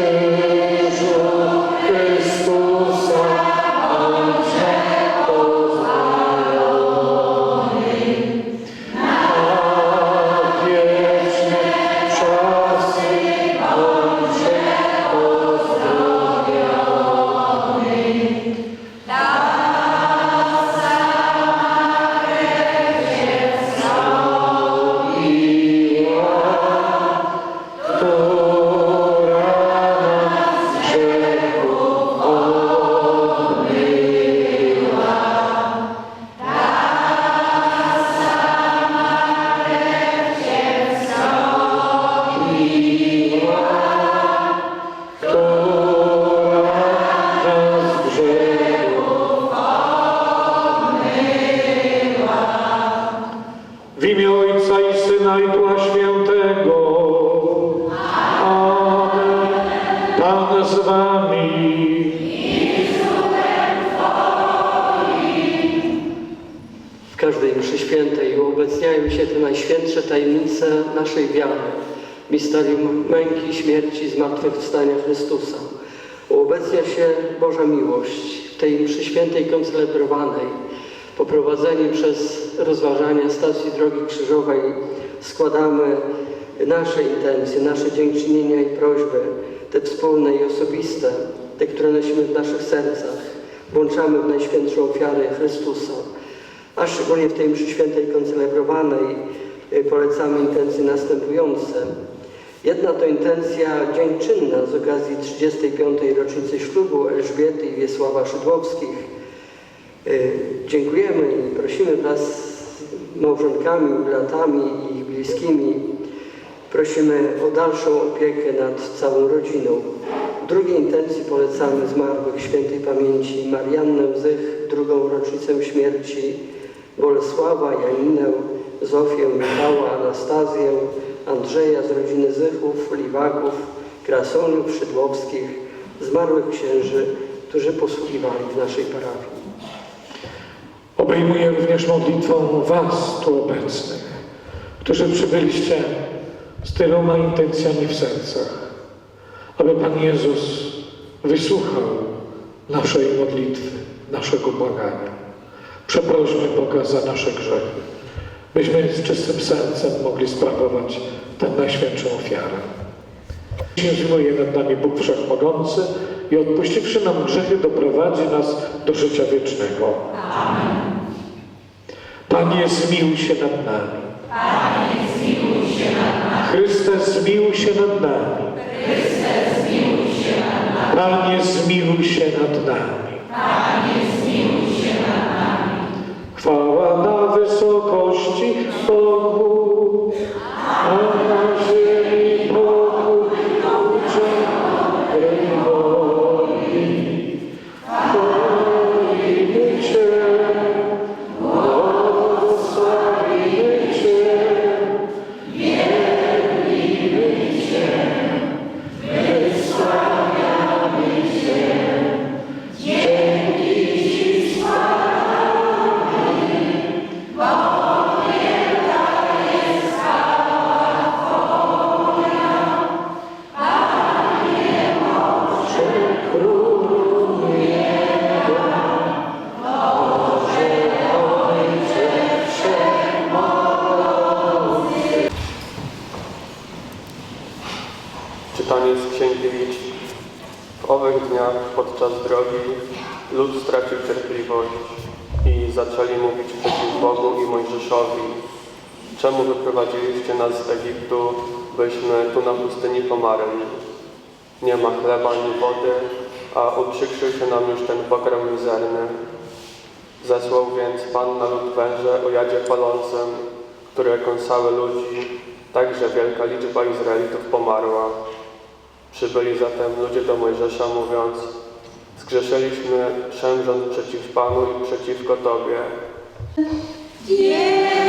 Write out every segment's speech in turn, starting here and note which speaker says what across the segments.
Speaker 1: krzyżu
Speaker 2: misterium męki, śmierci, zmartwychwstania Chrystusa. Uobecnia się Boża miłość w tej mszy świętej koncelebrowanej, poprowadzeni przez rozważania stacji Drogi Krzyżowej składamy nasze intencje, nasze dziękczynienia i prośby, te wspólne i osobiste, te, które nosimy w naszych sercach, włączamy w Najświętszą ofiarę Chrystusa. A szczególnie w tej mszy świętej koncelebrowanej y, polecamy intencje następujące. Jedna to intencja dziękczynna z okazji 35. rocznicy ślubu Elżbiety i Wiesława Szydłowskich. Y, Dziękujemy i prosimy wraz z małżonkami, jubilatami i ich bliskimi. Prosimy o dalszą opiekę nad całą rodziną. Drugiej intencji polecamy zmarłych świętej pamięci Mariannę Zych, drugą rocznicę śmierci, Bolesława, Janinę, Zofię, Michała, Anastazję, Andrzeja z rodziny Zychów, Liwaków, Krasoniów, Szydłowskich, zmarłych księży, którzy posługiwali w naszej parafii.
Speaker 1: Obejmuję również modlitwą Was tu obecnych, którzy przybyliście z tyloma intencjami w sercach, aby Pan Jezus wysłuchał naszej modlitwy, naszego błagania. Przeprośmy Boga za nasze grzechy, byśmy z czystym sercem mogli sprawować tę najświętszą ofiarę. się zmiłuje nad nami Bóg Wszechmogący i odpuściwszy nam grzechy doprowadzi nas do życia wiecznego. Panie, zmiłuj się nad nami. Chryste, zmiłuj się nad nami. Panie, zmiłuj się nad nami. Chwała na wysokości Bogu,
Speaker 3: podczas drogi lud stracił cierpliwość i zaczęli mówić przeciw Bogu i Mojżeszowi. Czemu wyprowadziliście nas z Egiptu, byśmy tu na pustyni pomarli? Nie ma chleba ani wody, a uprzykrzył się nam już ten pokarm mizerny. Zesłał więc Pan na lud węże o jadzie palącym, które kąsały ludzi, tak że wielka liczba Izraelitów pomarła. Przybyli zatem ludzie do Mojżesza, mówiąc: Zgrzeszyliśmy, szemrząc przeciw Panu i przeciwko Tobie.
Speaker 4: Słuchajmy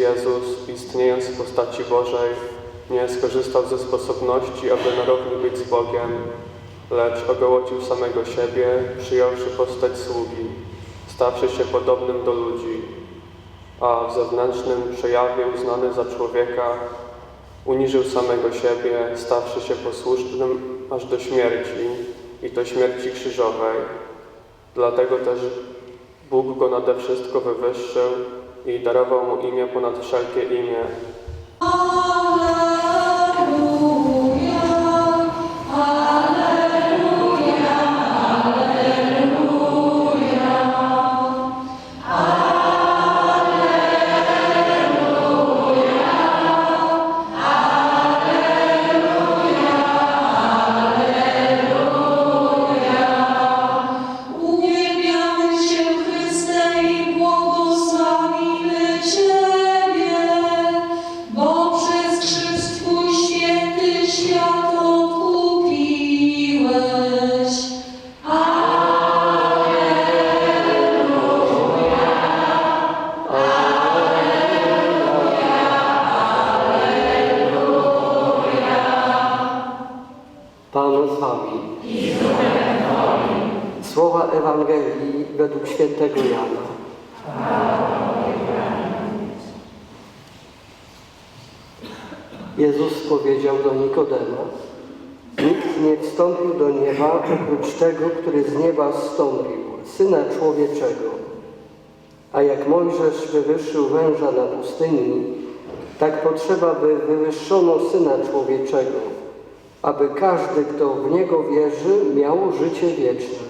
Speaker 3: Jezus, istniejąc w postaci Bożej, nie skorzystał ze sposobności, aby na równi być z Bogiem, lecz ogołocił samego siebie, przyjąwszy postać sługi, stawszy się podobnym do ludzi, a w zewnętrznym przejawie uznany za człowieka, uniżył samego siebie, stawszy się posłusznym aż do śmierci, i to śmierci krzyżowej. Dlatego też Bóg go nade wszystko wywyższył i darował mu imię ponad wszelkie imię,
Speaker 2: Słowa Ewangelii według świętego Jana. Jezus powiedział do Nikodema, nikt nie wstąpił do nieba oprócz tego, który z nieba zstąpił, Syna Człowieczego. A jak Mojżesz wywyższył węża na pustyni, tak potrzeba, by wywyższono Syna Człowieczego, aby każdy, kto w Niego wierzy, miał życie wieczne.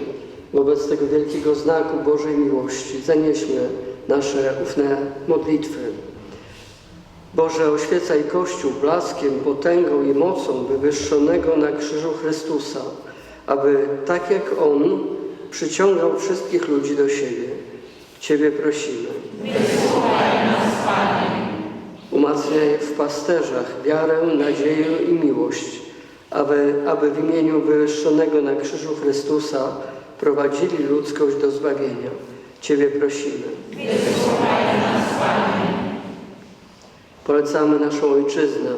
Speaker 2: wobec tego wielkiego znaku Bożej miłości, zanieśmy nasze ufne modlitwy. Boże, oświecaj Kościół blaskiem, potęgą i mocą wywyższonego na krzyżu Chrystusa, aby tak jak On przyciągał wszystkich ludzi do siebie. Ciebie prosimy. Umacniaj w pasterzach wiarę, nadzieję i miłość, aby, aby w imieniu wywyższonego na krzyżu Chrystusa prowadzili ludzkość do zbawienia. Ciebie prosimy. Polecamy naszą ojczyznę.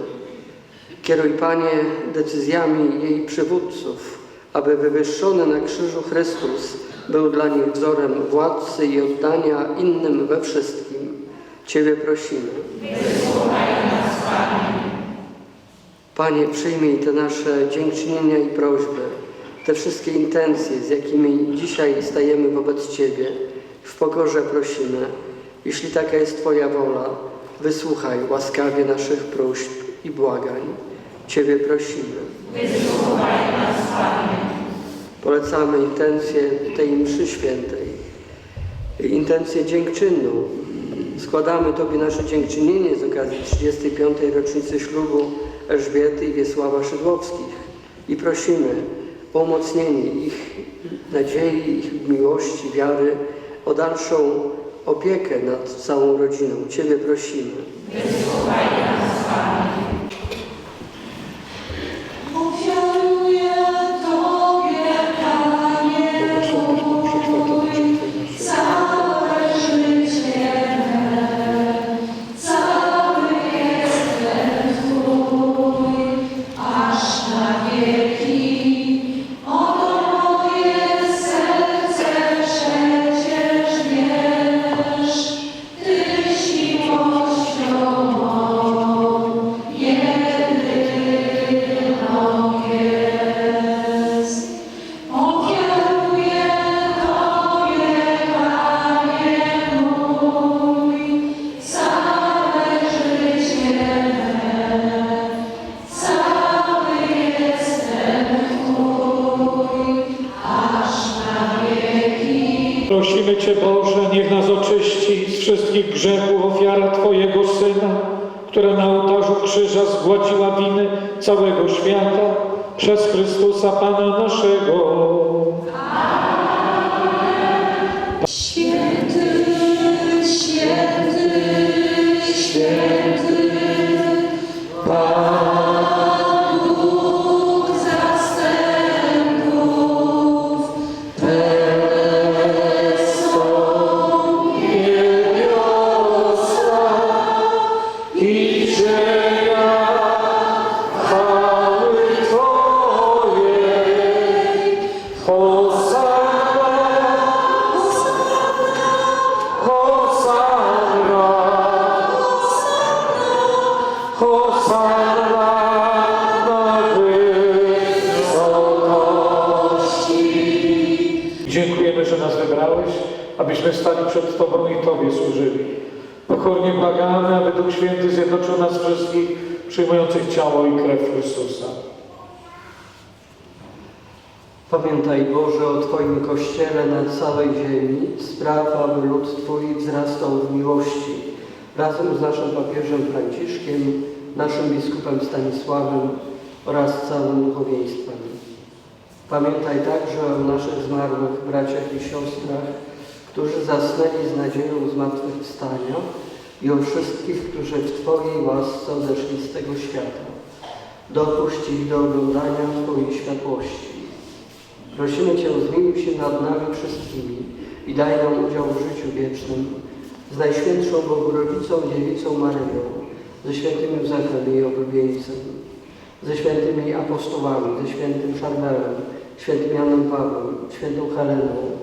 Speaker 2: Kieruj, Panie, decyzjami jej przywódców, aby wywyższony na krzyżu Chrystus był dla nich wzorem władcy i oddania innym we wszystkim. Ciebie prosimy. Panie, przyjmij te nasze dziękczynienia i prośby, te wszystkie intencje, z jakimi dzisiaj stajemy wobec Ciebie. W pokorze prosimy, jeśli taka jest Twoja wola, wysłuchaj łaskawie naszych próśb i błagań. Ciebie prosimy. Polecamy intencję tej mszy świętej, intencję dziękczynną. Składamy Tobie nasze dziękczynienie z okazji 35. rocznicy ślubu Elżbiety i Wiesława Szydłowskich i prosimy umocnienie ich nadziei, ich miłości, wiary, o dalszą opiekę nad całą rodziną. Ciebie prosimy.
Speaker 4: Ofiaruję
Speaker 1: abyśmy stali przed Tobą i Tobie służyli. Pokornie błagamy, aby Duch Święty zjednoczył nas wszystkich przyjmujących ciało i krew Chrystusa.
Speaker 2: Pamiętaj Boże o Twoim Kościele na całej ziemi. Spraw, aby lud Twój wzrastał w miłości. Razem z naszym papieżem Franciszkiem, naszym biskupem Stanisławem oraz całym duchowieństwem. Pamiętaj także o naszych zmarłych braciach i siostrach, którzy zasnęli z nadzieją zmartwychwstania i o wszystkich, którzy w Twojej łasce odeszli z tego świata. Dopuść ich do oglądania Twojej światłości. Prosimy Cię, zmiłuj się nad nami wszystkimi i daj nam udział w życiu wiecznym z Najświętszą Bogorodzicą Dziewicą Maryją, ze świętym Józefem jej oblubieńcem, ze świętymi apostołami, ze świętym Szarmelem, świętym Janem Pawłem, świętą Heleną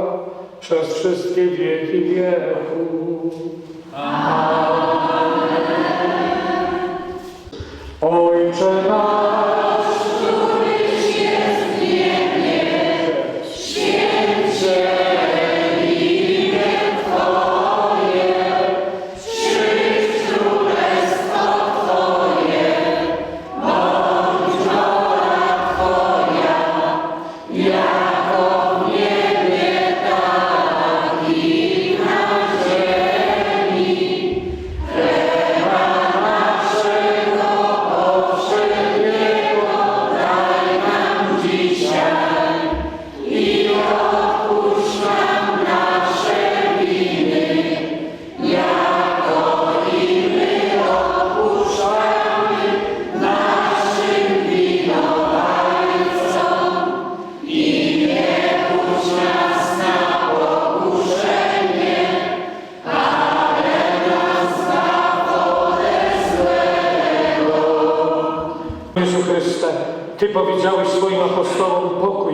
Speaker 1: przez wszystkie wieki wieków. Ojcze nasz,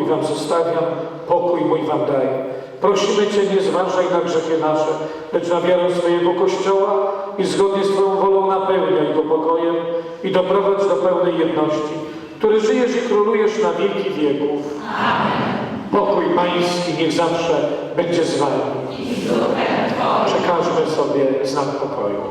Speaker 1: wam zostawiam, pokój mój wam daję. Prosimy Cię, nie zważaj na grzechy nasze, lecz na wiarę swojego Kościoła i zgodnie z Twoją wolą napełniaj go pokojem i doprowadź do pełnej jedności, który żyjesz i królujesz na wieki wieków. Pokój Pański niech zawsze będzie z Wami. Przekażmy sobie znak pokoju.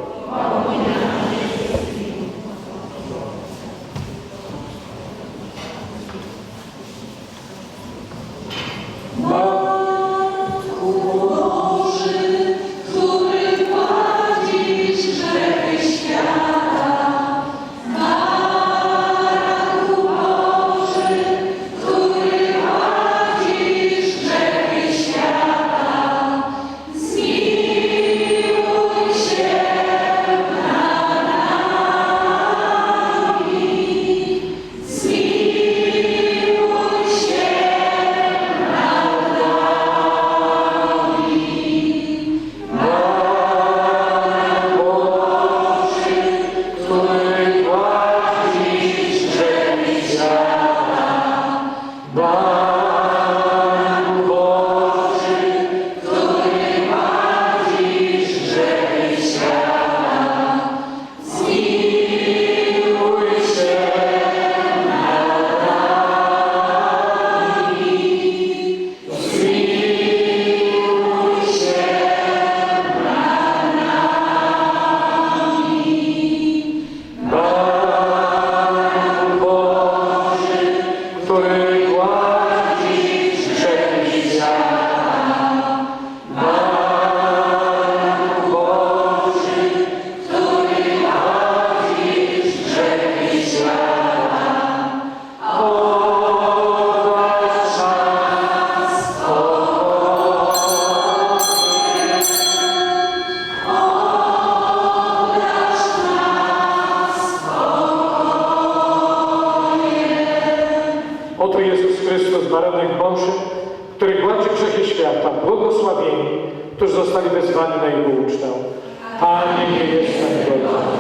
Speaker 4: który gładzi grzechy świata, błogosławieni, którzy
Speaker 1: zostali wezwani na Jego ucztę. Panie, nie jestem godzien.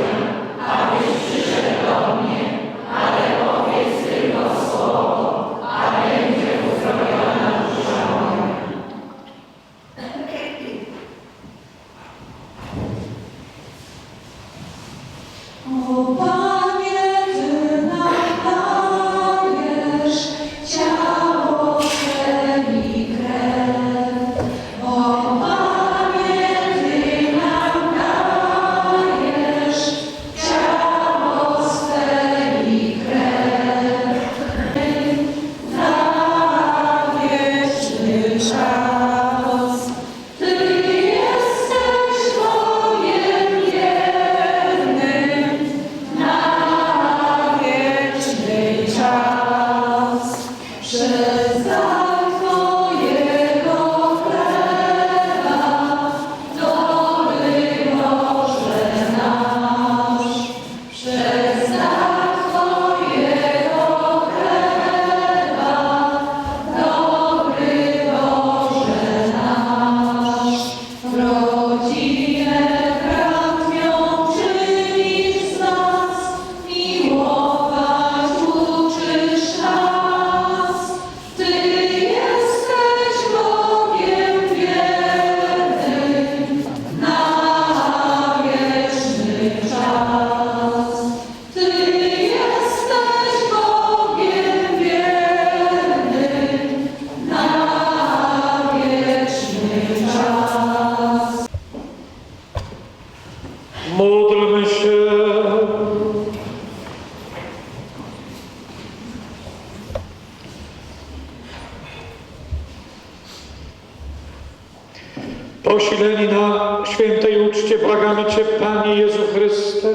Speaker 1: Posileni na świętej uczcie, błagamy Cię, Panie Jezu Chryste,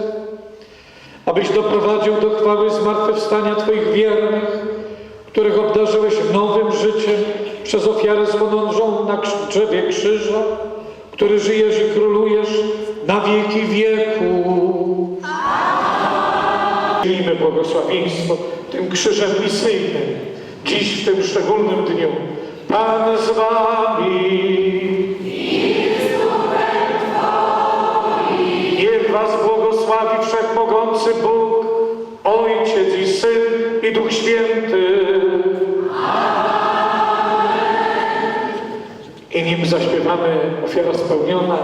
Speaker 1: abyś doprowadził do chwały zmartwychwstania Twoich wiernych, których obdarzyłeś nowym życiem przez ofiarę złonążą na drzewie krzyża, który żyjesz i królujesz na wieki wieku. Przyjmijmy błogosławieństwo tym krzyżem misyjnym, dziś w tym szczególnym dniu. Pan z wami. Zaśpiewamy ofiara spełniona,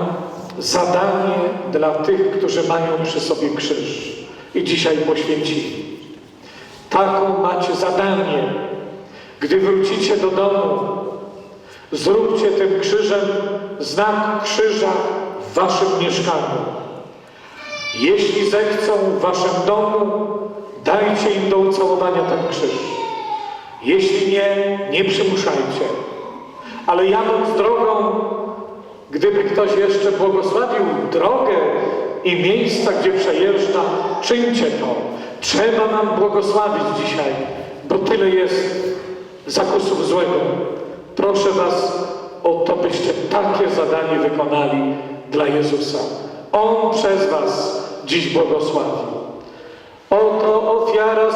Speaker 1: zadanie dla tych, którzy mają przy sobie krzyż i dzisiaj poświęcili. Taką macie zadanie, gdy wrócicie do domu, zróbcie tym krzyżem znak krzyża w waszym mieszkaniu. Jeśli zechcą w waszym domu, dajcie im do ucałowania ten krzyż. Jeśli nie, nie przymuszajcie. Ale jadąc drogą, gdyby ktoś jeszcze błogosławił drogę i miejsca, gdzie przejeżdża, czyńcie to. Trzeba nam błogosławić dzisiaj, bo tyle jest zakusów złego. Proszę Was o to, byście takie zadanie wykonali dla Jezusa. On przez Was dziś błogosławi. Oto ofiara